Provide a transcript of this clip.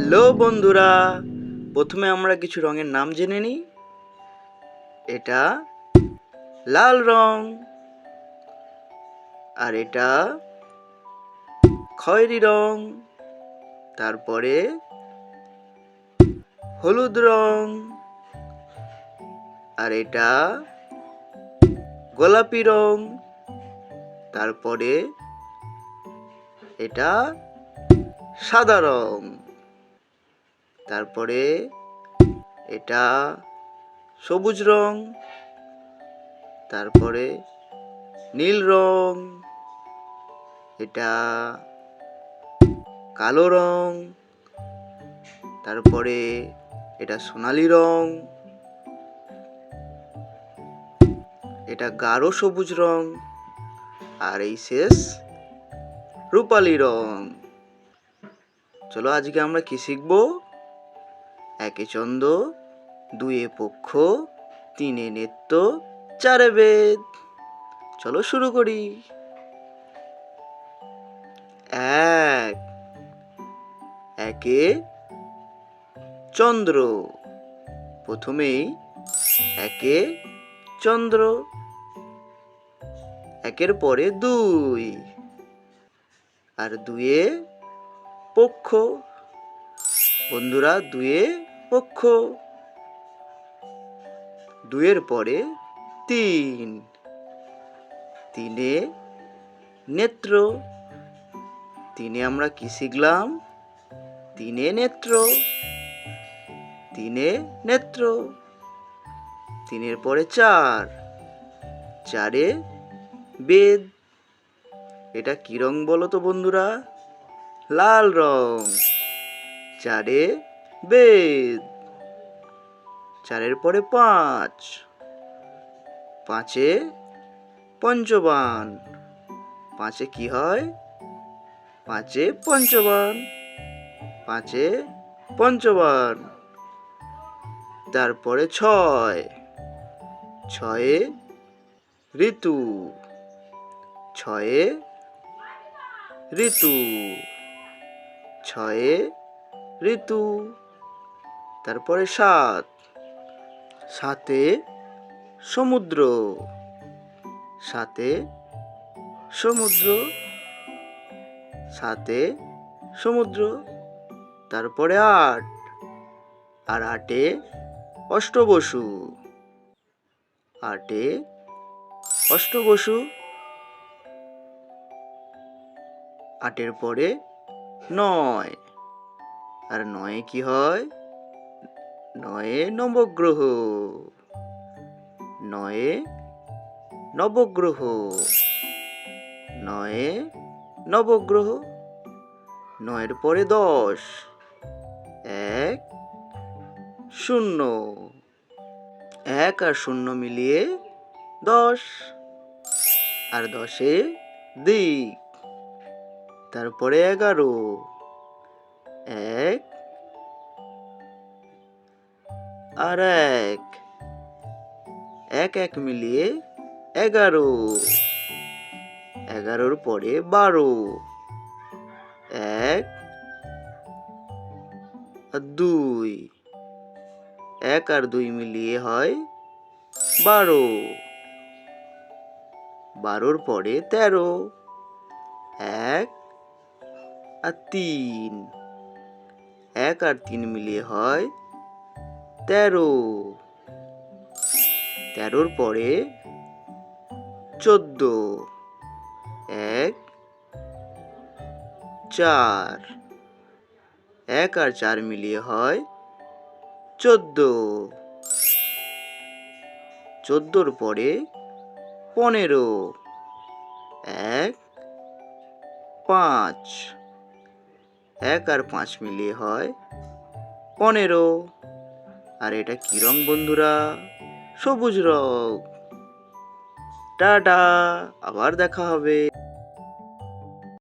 Hello বন্ধুরা, প্রথমে আমরা কিছু রঙের নাম জেনে নিই। এটা লাল রং। আর এটা খয়েরি রং। তারপরে হলুদ রং। আর এটা গোলাপি রং। তারপরে এটা সাদা রং। তারপরে এটা সবুজ রং, তারপরে নীল রং, এটা কালো রং, তারপরে এটা সোনালি রং, এটা গাঢ় সবুজ রং, আর এই শেষ রূপালি রং। চলো আজকে আমরা কি শিখব? একে দুয়ে পক্ষ, তিনে নেত্য, চারে বেদ। চলো শুরু করি। এক। একে চন্দ্র। প্রথমেই একে চন্দ্র। একের পরে দুই। আর দুয়ে পক্ষ। বন্ধুরা, দুয়ে পক্ষ। দুয়ের পরে তিন। তিনে নেত্র। তিনে আমরা কি শিখলাম? তিনে নেত্র। তিনে নেত্র। তিনের পরে চার। চারে বেদ। এটা কি রং বলো তো বন্ধুরা? লাল রং। চারে বেদ। চারের পরে পাঁচ। পাঁচে পঞ্চবান। পাঁচে কি হয়? পাঁচে পঞ্চবান। পাঁচে পঞ্চবান। তারপরে ছয়। ছয়ে ঋতু। ছয়ে ঋতু। ছয়ে ঋতু। তারপরে সাত। সাতে সমুদ্র। সাতে সমুদ্র। সাতে সমুদ্র। তারপরে আট। আর আটে অষ্টবসু। আটে অষ্টবসু। আটের পরে নয়। আর নয়ে কি হয়? নয়ে নবগ্রহ। নয়ে নবগ্রহ। নয়ে নবগ্রহ। নয়ের পরে দশ। এক শূন্য। এক আর শূন্য মিলিয়ে দশ। আর দশে দিক। তারপরে এগারো। এক আর এক। এক এক মিলিয়ে এগারো। এগারোর পরে বারো। এক আর দুই। এক আর দুই মিলিয়ে হয় বারো। বারোর পরে তেরো। এক আর তিন। এক আর তিন মিলিয়ে হয় তেরো। তেরোর পরে চোদ্দ। এক, চার। এক আর চার মিলিয়ে হয় চোদ্দ। চোদ্দোর পরে পনেরো। এক, পাঁচ। এক আর পাঁচ মিলিয়ে হয় পনেরো। আর এটা কি রং বন্ধুরা? সবুজ রং। টাটা আবার দেখা হবে।